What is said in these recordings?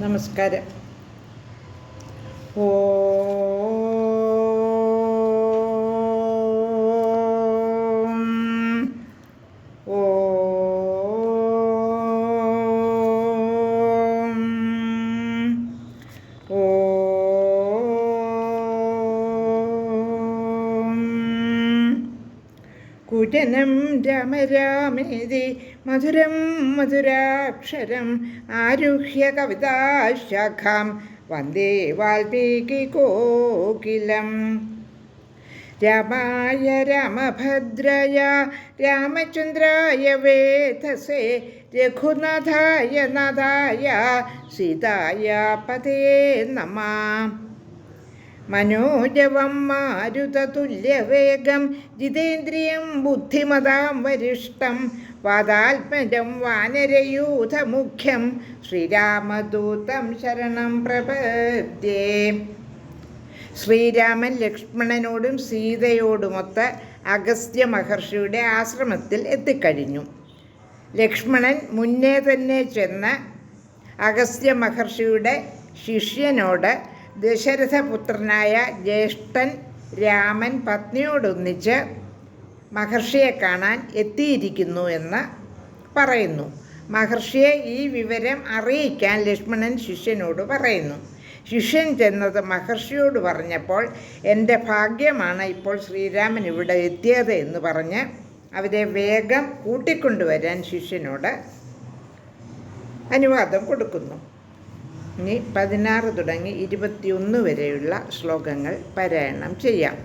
നമസ്കാരം. ഓ കുജനം രാമ രാമേതി മധുരം മധുരാക്ഷരം ആരുഹ്യ കവിതാശാഖാം വന്ദേ വാൽമീകി കോകിലം രാമായ രാമഭദ്രയ രാമചന്ദ്രായ വേധസേ രഘുനാഥായ നാഥായ സീതായ പതേ നമ മനോജവം മാരുതതുല്യവേഗം ജിതേന്ദ്രിയം ബുദ്ധിമതാം വരിഷ്ടം വാതാത്മജം വാനരയൂഥമുഖ്യം ശ്രീരാമദൂതം ശരണം പ്രപദ്യേ. ശ്രീരാമൻ ലക്ഷ്മണനോടും സീതയോടുമൊത്ത് അഗസ്ത്യ മഹർഷിയുടെ ആശ്രമത്തിൽ എത്തിക്കഴിഞ്ഞു. ലക്ഷ്മണൻ മുന്നേ തന്നെ ചെന്ന് അഗസ്ത്യ മഹർഷിയുടെ ശിഷ്യനോട് ദശരഥപുത്രനായ ജ്യേഷ്ഠൻ രാമൻ പത്നിയോടൊന്നിച്ച് മഹർഷിയെ കാണാൻ എത്തിയിരിക്കുന്നു എന്ന് പറയുന്നു. മഹർഷിയെ ഈ വിവരം അറിയിക്കാൻ ലക്ഷ്മണൻ ശിഷ്യനോട് പറയുന്നു. ശിഷ്യൻ ചെന്നത് മഹർഷിയോട് പറഞ്ഞപ്പോൾ എന്റെ ഭാഗ്യമാണ് ഇപ്പോൾ ശ്രീരാമൻ ഇവിടെ എത്തിയത് എന്ന് പറഞ്ഞ് അവരെ വേഗം കൂട്ടിക്കൊണ്ടുവരാൻ ശിഷ്യനോട് അനുവാദം കൊടുക്കുന്നു. ഇനി പതിനാറ് തുടങ്ങി ഇരുപത്തിയൊന്ന് വരെയുള്ള ശ്ലോകങ്ങൾ പാരായണം ചെയ്യാം.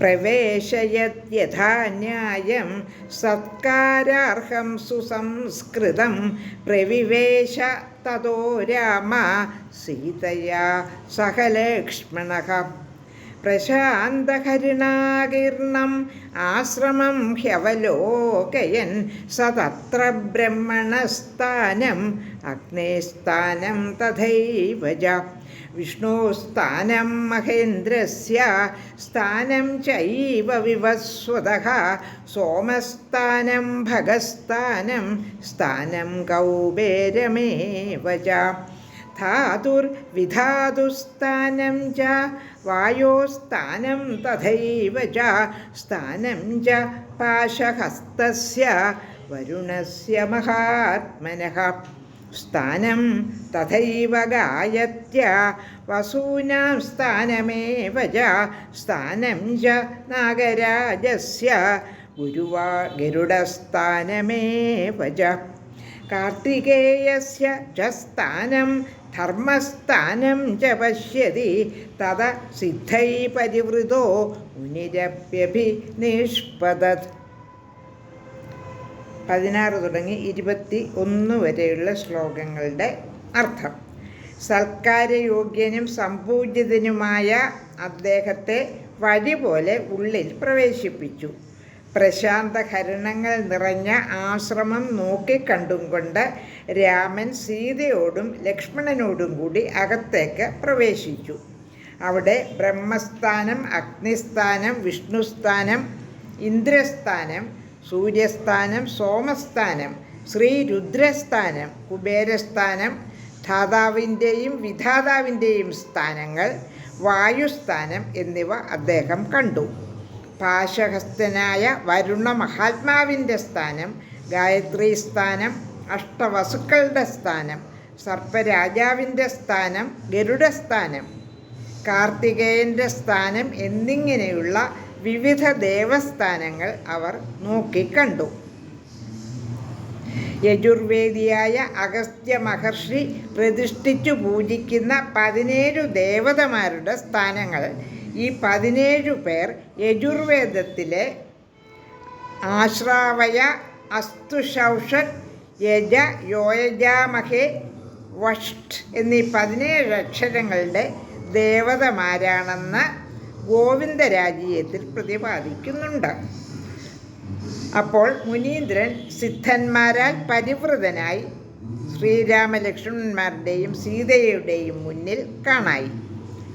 പ്രവേശയത്യഥാ ന്യായം സത്കാരാർഹം സുസംസ്കൃതം പ്രവിവേശ തതോ രാമ സീതയാ സഹ ലക്ഷ്മണ പ്രശാന്തഹരിണാകീർണം. ആശ്രമം ഹ്യവലോകയൻ സതത്ര ബ്രഹ്മണസ്ഥാനം. അഗ്നേസ്ഥാനം തഥൈവ വിഷ്ണുസ്ഥാനം മഹേന്ദ്രസ്യ. സ്ഥാനം ചൈവ വിവസ്വതഃ. സോമസ്ഥാനം ഭഗസ്ഥാനം. സ്ഥാനം കൗബേരമേവ ധാതുർവിധാതുസ്ഥാനം ച വായോസ്ഥാനം തഥൈവ ച സ്ഥാനം ച പാശഹസ്തസ്യ വരുണസ്യ മഹാത്മനഃ. സ്ഥാനം തഥൈവ ഗായത്യ വസൂനാം സ്ഥാനമേവ ച സ്ഥാനം ച നാഗരാജസ്യ ഗുരുവാ ഗരുഡസ്ഥാനമേവ ച. ച സ്ഥാനം ധർമ്മസ്ഥാനം ച പശ്യതി. തത സിദ്ധൈ പരിവൃതോ മുനിരപ്യഭി നിഷ്പദത്. പതിനാറ് തുടങ്ങി ഇരുപത്തി ഒന്ന് വരെയുള്ള ശ്ലോകങ്ങളുടെ അർത്ഥം. സൽക്കാരയോഗ്യനും സമ്പൂജിതനുമായ അദ്ദേഹത്തെ വഴി പോലെ ഉള്ളിൽ പ്രവേശിപ്പിച്ചു. പ്രശാന്ത ഹരണങ്ങൾ നിറഞ്ഞ ആശ്രമം നോക്കിക്കണ്ടും കൊണ്ട് രാമൻ സീതയോടും ലക്ഷ്മണനോടും കൂടി അകത്തേക്ക് പ്രവേശിച്ചു. അവിടെ ബ്രഹ്മസ്ഥാനം അഗ്നിസ്ഥാനം വിഷ്ണുസ്ഥാനം ഇന്ദ്രസ്ഥാനം സൂര്യസ്ഥാനം സോമസ്ഥാനം ശ്രീരുദ്രസ്ഥാനം കുബേരസ്ഥാനം ധാതാവിന്റെയും വിധാതാവിന്റെയും സ്ഥാനങ്ങൾ വായുസ്ഥാനം എന്നിവ അദ്ദേഹം കണ്ടു. പാശഹസ്തനായ വരുണ മഹാത്മാവിന്റെ സ്ഥാനം ഗായത്രി സ്ഥാനം അഷ്ടവസുക്കളുടെ സ്ഥാനം സർപ്പരാജാവിന്റെ സ്ഥാനം ഗരുഡസ്ഥാനം കാർത്തികേയന്റെ സ്ഥാനം എന്നിങ്ങനെയുള്ള വിവിധ ദേവസ്ഥാനങ്ങൾ അവർ നോക്കിക്കണ്ടു. യജുർവേദിയായ അഗസ്ത്യ മഹർഷി പ്രതിഷ്ഠിച്ചു പൂജിക്കുന്ന പതിനേഴു ദേവതമാരുടെ സ്ഥാനങ്ങൾ ഈ പതിനേഴു പേർ യജുർവേദത്തിലെ ആശ്രാവയ അസ്തുഷൗഷ യജ യോയജാമഹേ വഷ്ട് എന്നീ പതിനേഴ് അക്ഷരങ്ങളുടെ ദേവതമാരാണെന്ന് ഗോവിന്ദരാജീയത്തിൽ പ്രതിപാദിക്കുന്നുണ്ട്. അപ്പോൾ മുനീന്ദ്രൻ സിദ്ധന്മാരാൽ പരിവൃതനായി ശ്രീരാമലക്ഷ്മണന്മാരുടെയും സീതയുടെയും മുന്നിൽ കാണായി.